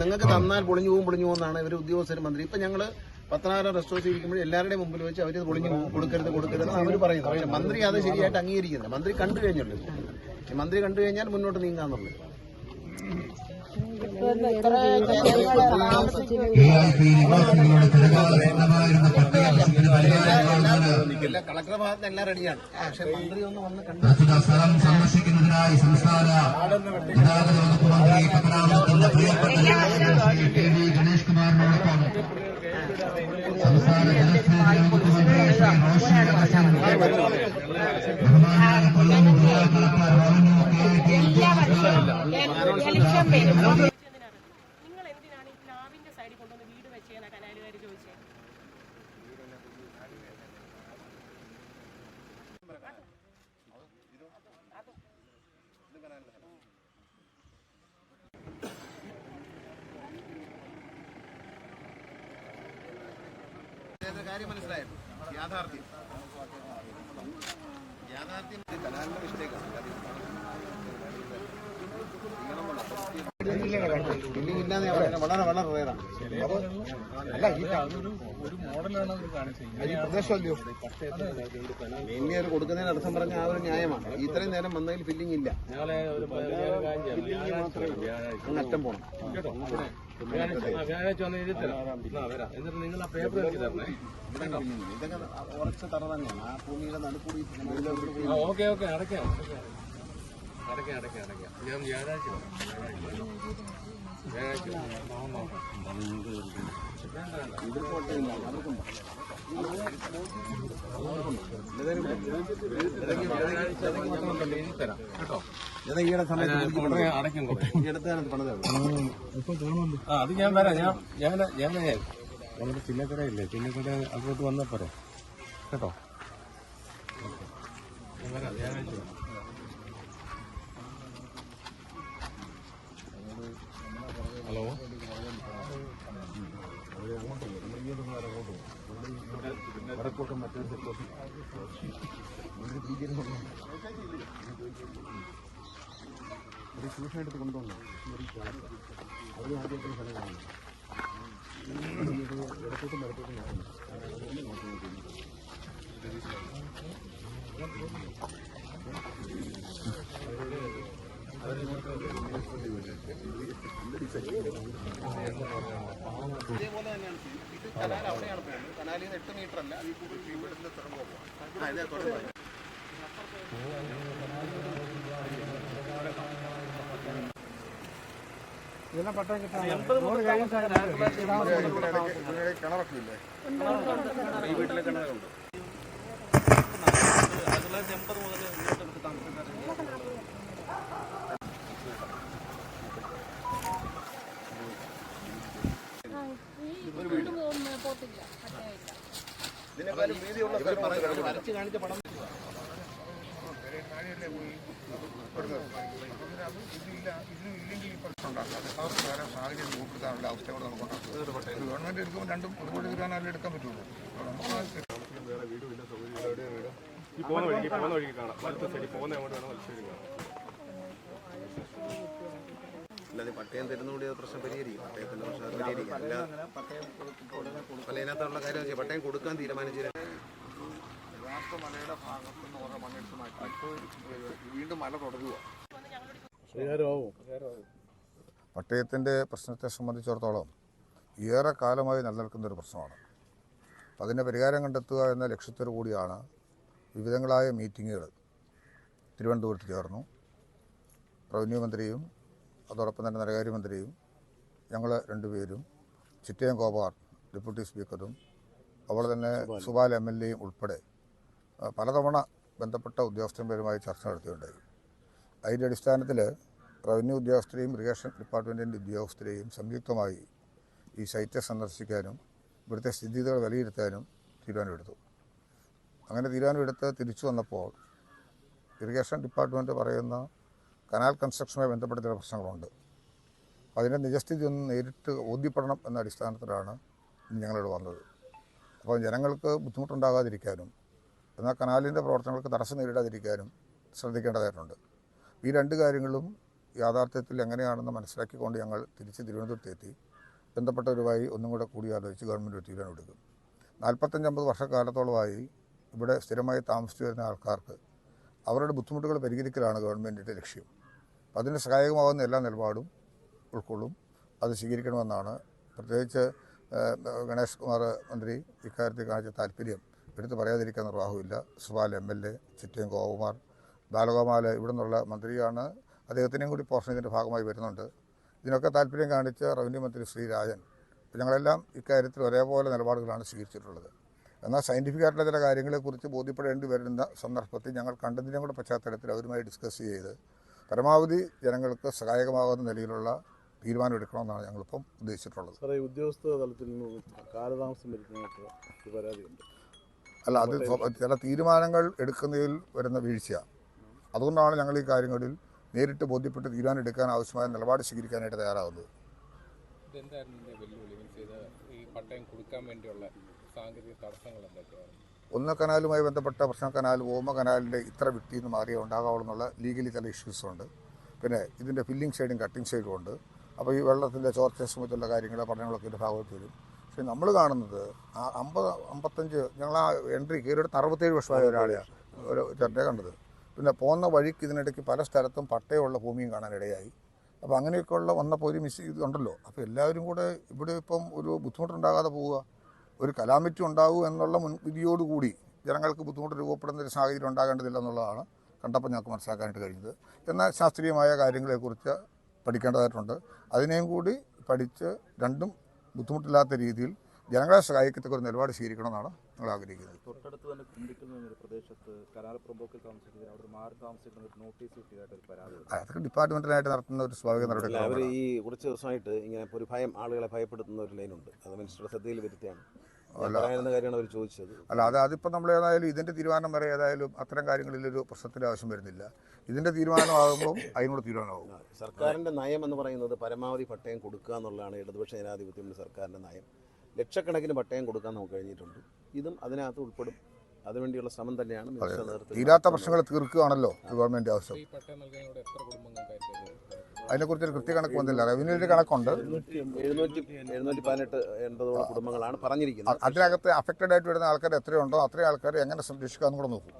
നിങ്ങൾക്ക് തന്നാൽ പൊളിഞ്ഞു പോകും പൊളിഞ്ഞു പോകുന്നതാണ് ഇവർ ഉദ്യോഗസ്ഥരും മന്ത്രി. ഇപ്പൊ ഞങ്ങൾ പത്തനാറ് റെസ്റ്റോറന്റ് ഇരിക്കുമ്പോൾ എല്ലാവരുടെയും മുമ്പിൽ വെച്ച് അവർ പൊളിഞ്ഞു കൊടുക്കരുത് കൊടുക്കരുത് അവർ പറയുന്നത് പക്ഷെ മന്ത്രി അത് ശരിയായിട്ട് അംഗീകരിക്കുന്നില്ല. മന്ത്രി കണ്ടു കഴിഞ്ഞല്ലോ. മന്ത്രി കണ്ടു കഴിഞ്ഞാൽ മുന്നോട്ട് എല്ലാ കളക്ടർ ഭാഗത്ത് എല്ലാം റെഡിയാണ്. പക്ഷെ മന്ത്രി ഒന്ന് വന്ന് കണ്ടു. സന്ദർശിക്കുന്നതിനായി സംസ്ഥാന ഗതാഗത വകുപ്പ് മന്ത്രി പത്തനാപുരത്തിന്റെ പ്രിയപ്പെട്ട ശ്രീ ടി ഡി ഗണേഷ് കുമാറിനോടൊപ്പം സംസ്ഥാന ജലസേചന വകുപ്പ് മന്ത്രി ശ്രീ റോഷി അഗസ്റ്റിൻ ബഹുമാനായ കൊല്ലം ജില്ലാ കളക്ടർ റവന്യൂ കെ ടി അദ്ദേഹത്തിന് കാര്യം മനസ്സിലായിരുന്നു യാഥാർത്ഥ്യം യാഥാർത്ഥ്യം കലാലിന്റെ മിസ്റ്റേക്കാണ് വളരെ വളരെ അല്ല ഈ ഈ കൊടുക്കുന്നതിന് അർത്ഥം പറഞ്ഞ ആ ഒരു ന്യായമാണ്. ഇത്രയും നേരം വന്നതിൽ ഫില്ലിംഗ് ഇല്ല. അങ്ങ് അറ്റം പോണം. നിങ്ങൾ ആ പേപ്പർ ഇതൊക്കെ ഉറച്ച തറ തന്നെയാണ്. ആ ഭൂമിയുടെ നടുക്കൂടി ഓക്കെ ഓക്കെ അടയ്ക്കാം. ഞാൻ കേട്ടോ ആ അത് ഞാൻ വരാം. ഞാൻ ഞാൻ ഞാൻ നമ്മുടെ ചിന്നക്കടയില്ലേ ചിന്നക്കട അങ്ങോട്ട് വന്നപ്പോ കേട്ടോ. ഞാൻ വരാം. വ്യാഴാഴ്ച വടക്കോട്ടും മറ്റൊരു തെക്കോട്ടും ഒരു ട്യൂഷൻ എടുത്ത് കൊണ്ടുവന്നു. കാണുന്നു ഇടത്തോട്ടും ഇതേപോലെ തന്നെയാണ്. ഇത് കനാൽ അവിടെയാണ് പോകുന്നത് കനാലിൽ നിന്ന് എട്ട് മീറ്റർ അല്ല കൂടുതൽ ഇവിടുന്ന് തുടങ്ങുമ്പോൾ പോകാം ആ ഇതേ തുടങ്ങും ഈ വീട്ടിലെ കിണറുണ്ട് ഇതിനേക്കാളും വീതിയുള്ള പടം സാഹചര്യം രൂപപ്പെടുത്താനുള്ള അവസ്ഥയോടെ ഗവൺമെന്റ് എടുക്കുമ്പോൾ രണ്ടും ഒരുപാട് തീരുമാനമല്ലേ എടുക്കാൻ പറ്റുള്ളൂ നമുക്ക് ഈ പോകുന്ന വഴിക്ക് ഈ പോകുന്ന വഴിക്ക് കാണാം. വലത്തെ സൈഡിൽ പോകുന്ന അങ്ങോട്ട് വേണം വലത്തെ സൈഡിൽ കാണാം അല്ലാതെ പട്ടയം തരുന്നതുകൊണ്ട് ഇത് പ്രശ്നം പരിഹരിക്കും. പട്ടയത്തിന്റെ പ്രശ്നം പരിഹരിക്കും. അല്ല അല്ല ഇതിനകത്തുള്ള കാര്യം വെച്ചാൽ പട്ടയം കൊടുക്കാൻ തീരുമാനിച്ചു യഥാർത്ഥ മലയുടെ ഭാഗത്ത് നിന്ന് ഓരോ മണ്ണെടുത്ത് മാറ്റി വീണ്ടും മല തുടരുക പട്ടയത്തിന്റെ പ്രശ്നത്തെ സംബന്ധിച്ചിടത്തോളം ഏറെ കാലമായി നിലനിൽക്കുന്ന ഒരു പ്രശ്നമാണ്. അപ്പം അതിന്റെ പരിഹാരം കണ്ടെത്തുക എന്ന ലക്ഷ്യത്തോടു കൂടിയാണ് വിവിധങ്ങളായ മീറ്റിങ്ങുകൾ. തിരുവനന്തപുരത്ത് ചേർന്നു. റവന്യൂ മന്ത്രിയും അതോടൊപ്പം തന്നെ ധനകാര്യമന്ത്രിയും ഞങ്ങൾ രണ്ടുപേരും ചിറ്റയം ഗോപാൽ ഡെപ്യൂട്ടി സ്പീക്കറും അതുപോലെ തന്നെ സുബാൽ എം എൽ എയും ഉൾപ്പെടെ പലതവണ ബന്ധപ്പെട്ട ഉദ്യോഗസ്ഥന്മാരുമായി ചർച്ച നടത്തിയിട്ടുണ്ടായി അതിന്റെ അടിസ്ഥാനത്തിൽ റവന്യൂ ഉദ്യോഗസ്ഥരെയും ഇറിഗേഷൻ ഡിപ്പാർട്ട്മെന്റിന്റെ ഉദ്യോഗസ്ഥരെയും സംയുക്തമായി ഈ സൈറ്റ് സന്ദർശിക്കാനും ഇവിടുത്തെ സ്ഥിതിഗതികൾ വിലയിരുത്താനും തീരുമാനമെടുത്തു. അങ്ങനെ തീരുമാനമെടുത്ത് തിരിച്ചു വന്നപ്പോൾ ഇറിഗേഷൻ ഡിപ്പാർട്ട്മെന്റ് പറയുന്ന കനാൽ കൺസ്ട്രക്ഷനുമായി ബന്ധപ്പെട്ട ചില പ്രശ്നങ്ങളുണ്ട്. അതിന്റെ നിജസ്ഥിതി ഒന്ന് നേരിട്ട് ബോധ്യപ്പെടണം എന്ന അടിസ്ഥാനത്തിലാണ് ഞങ്ങളിവിടെ വന്നത്. അപ്പോൾ ജനങ്ങൾക്ക് ബുദ്ധിമുട്ടുണ്ടാകാതിരിക്കാനും എന്നാൽ കനാലിന്റെ പ്രവർത്തനങ്ങൾക്ക് തടസ്സം നേരിടാതിരിക്കാനും ശ്രദ്ധിക്കേണ്ടതായിട്ടുണ്ട്. ഈ രണ്ട് കാര്യങ്ങളും യാഥാർത്ഥ്യത്തിൽ എങ്ങനെയാണെന്ന് മനസ്സിലാക്കിക്കൊണ്ട് ഞങ്ങൾ തിരിച്ച് തിരുവനന്തപുരത്തെത്തി. ബന്ധപ്പെട്ടവരുമായി ഒന്നും കൂടെ കൂടിയാലോചിച്ച് ഗവൺമെന്റ് തീരുമാനമെടുക്കും നാൽപ്പത്തഞ്ചമ്പത് വർഷക്കാലത്തോളമായി ഇവിടെ സ്ഥിരമായി താമസിച്ചു വരുന്ന ആൾക്കാർക്ക് അവരുടെ ബുദ്ധിമുട്ടുകൾ പരിഹരിക്കലാണ് ഗവൺമെന്റിന്റെ ലക്ഷ്യം. അതിന് സഹായകമാകുന്ന എല്ലാ നിലപാടും ഉൾക്കൊള്ളും. അത് സ്വീകരിക്കണമെന്നാണ് പ്രത്യേകിച്ച് ഗണേഷ് കുമാർ മന്ത്രി ഇക്കാര്യത്തിൽ കാണിച്ച താല്പര്യം. എടുത്തു പറയാതിരിക്കാൻ നിർവാഹമില്ല Subal M L A Chittayam Gopakumar Balagopal ഇവിടെ നിന്നുള്ള മന്ത്രിയാണ്. അദ്ദേഹത്തിനെയും കൂടി പോർഷൻ ഇതിന്റെ ഭാഗമായി വരുന്നുണ്ട്. ഇതിനൊക്കെ താല്പര്യം കാണിച്ച റവന്യൂ മന്ത്രി ശ്രീരാജൻ ഞങ്ങളെല്ലാം ഇക്കാര്യത്തിൽ ഒരേപോലെ നിലപാടുകളാണ് സ്വീകരിച്ചിട്ടുള്ളത്. എന്നാൽ സയന്റിഫിക് ആയിട്ടുള്ള ചില കാര്യങ്ങളെക്കുറിച്ച് ബോധ്യപ്പെടേണ്ടി വരുന്ന സന്ദർഭത്തിൽ ഞങ്ങൾ കണ്ടതിനെ കൂടെ പശ്ചാത്തലത്തിൽ അവരുമായി ഡിസ്കസ് ചെയ്ത് പരമാവധി ജനങ്ങൾക്ക് സഹായകമാകുന്ന നിലയിലുള്ള തീരുമാനം എടുക്കണമെന്നാണ് ഞങ്ങളിപ്പം ഉദ്ദേശിച്ചിട്ടുള്ളത്. സാറേ ഈ ഉദ്യോഗസ്ഥ തലത്തിൽ നിന്ന് കാലതാമസം വരുന്നതായിട്ട് ഒരു പരാതിയുണ്ട്. അല്ല അത് ചില തീരുമാനങ്ങൾ എടുക്കുന്നതിൽ വരുന്ന വീഴ്ച അതുകൊണ്ടാണ് ഞങ്ങൾ ഈ കാര്യങ്ങളിൽ നേരിട്ട് ബോധ്യപ്പെട്ട് തീരുമാനം എടുക്കാൻ ആവശ്യമായ നിലപാട് സ്വീകരിക്കാനായിട്ട് തയ്യാറാകുന്നത് ഇതെന്തായിരുന്നു വെല്ലുവിളി? മീൻസ് ഇത് ഈ പട്ടയം കൊടുക്കാൻ വേണ്ടിയുള്ള സാങ്കേതിക തടസ്സങ്ങൾ എന്തൊക്കെയാണ് ഒന്ന് കനാലുമായി ബന്ധപ്പെട്ട പ്രശ്ന കനാൽ ഓമ കനാലിന്റെ ഇത്ര വിട്ടിൽ നിന്ന് മാറിയേ ഉണ്ടാകാവുള്ളൂ എന്നുള്ള ലീഗലി ചില ഇഷ്യൂസ് ഉണ്ട്. പിന്നെ ഇതിന്റെ ഫില്ലിംഗ് സൈഡും കട്ടിംഗ് സൈഡും ഉണ്ട്. അപ്പോൾ ഈ വെള്ളത്തിന്റെ ചോർച്ച സംബന്ധിച്ചുള്ള കാര്യങ്ങൾ പഠനങ്ങളൊക്കെ ഇതിന്റെ ഭാഗത്ത് വരും. പക്ഷേ നമ്മൾ കാണുന്നത് ആ അമ്പത് അമ്പത്തഞ്ച് ഞങ്ങൾ ആ എൻട്രി കയറിയെടുത്ത് അറുപത്തേഴ് വർഷമായ ഒരാളെയാണ് ഒരു ചേട്ടനെ കണ്ടത്. പിന്നെ പോകുന്ന വഴിക്ക് ഇതിനിടയ്ക്ക് പല സ്ഥലത്തും പട്ടയമുള്ള ഭൂമിയും കാണാനിടയായി അപ്പോൾ അങ്ങനെയൊക്കെയുള്ള വന്നപ്പോൾ ഒരു മിസ് ഇതുണ്ടല്ലോ അപ്പോൾ എല്ലാവരും കൂടെ ഇവിടെ ഇപ്പം ഒരു ബുദ്ധിമുട്ടുണ്ടാകാതെ പോവുക. ഒരു കലാമിറ്റി ഉണ്ടാകൂ എന്നുള്ള മുൻവിധിയോടുകൂടി ജനങ്ങൾക്ക് ബുദ്ധിമുട്ട് രൂപപ്പെടുന്ന ഒരു സാഹചര്യം ഉണ്ടാകേണ്ടതില്ല എന്നുള്ളതാണ് കണ്ടപ്പോൾ ഞങ്ങൾക്ക് മനസ്സിലാക്കാനായിട്ട് കഴിഞ്ഞത്. എന്നാൽ ശാസ്ത്രീയമായ കാര്യങ്ങളെക്കുറിച്ച് പഠിക്കേണ്ടതായിട്ടുണ്ട്. അതിനെയും കൂടി പഠിച്ച് രണ്ടും ബുദ്ധിമുട്ടില്ലാത്ത രീതിയിൽ ജനങ്ങളെ സഹായിക്കത്തക്ക ഒരു നിലപാട് സ്വീകരിക്കണമെന്നാണ് ഞങ്ങൾ ആഗ്രഹിക്കുന്നത്. തൊട്ടടുത്ത് തന്നെ കുണ്ടിക്കുന്ന ഒരു പ്രദേശത്ത് കരാർ പ്രൊമ്പോക്കിൽ താമസിക്കുന്നത് അവിടെ മാറി താമസിക്കുന്ന ഒരു നോട്ടീസ് കിട്ടിയതായിട്ട് ഒരു പരാതി. അതൊക്കെ ഡിപ്പാർട്ട്മെന്റിനായിട്ട് നടത്തുന്ന ഒരു സ്വാഭാവിക നടപടി അവർ ഈ കുറച്ച് ദിവസമായിട്ട് ഇങ്ങനെ ഒരു ഭയം ആളുകളെ ഭയപ്പെടുത്തുന്ന ഒരു ലൈനുണ്ട്. അത് മിനിസ്റ്ററുടെ ശ്രദ്ധയിൽ വരുത്തിയാണ്. കാര്യമാണ് അവർ ചോദിച്ചത്. അല്ല അത് അതിപ്പോൾ നമ്മൾ ഏതായാലും ഇതിന്റെ തീരുമാനം വരെ ഏതായാലും അത്തരം കാര്യങ്ങളിലൊരു പ്രശ്നത്തിന്റെ ആവശ്യം വരുന്നില്ല. ഇതിന്റെ തീരുമാനമാകുമ്പോൾ അതിനോട് തീരുമാനമാകും. സർക്കാരിന്റെ നയം എന്ന് പറയുന്നത് പരമാവധി പട്ടയം കൊടുക്കുക എന്നുള്ളതാണ് ഇടതുപക്ഷ ജനാധിപത്യം സർക്കാരിന്റെ സർക്കാരിന്റെ നയം. ലക്ഷക്കണക്കിന് പട്ടയം കൊടുക്കാൻ നമുക്ക് കഴിഞ്ഞിട്ടുണ്ട്. ഇതും അതിനകത്ത് ഉൾപ്പെടും. അതിനുവേണ്ടിയുള്ള ശ്രമം തന്നെയാണ് തീരാത്ത പ്രശ്നങ്ങൾ തീർക്കുകയാണല്ലോ ഗവൺമെന്റ് ആവശ്യം. ഈ ഒരു കൃത്യ കൃത്യകണക്ക് വന്നില്ല. റവന്യൂ കണക്കുണ്ട്. കുടുംബങ്ങളാണ് പറഞ്ഞിരിക്കുന്നത്. അതിനകത്ത് അഫക്റ്റഡ് ആയിട്ട് വരുന്ന ആൾക്കാർ എത്രയുണ്ടോ അത്രയും ആൾക്കാർ എങ്ങനെ സംരക്ഷിക്കാമെന്ന് കൂടെ നോക്കും.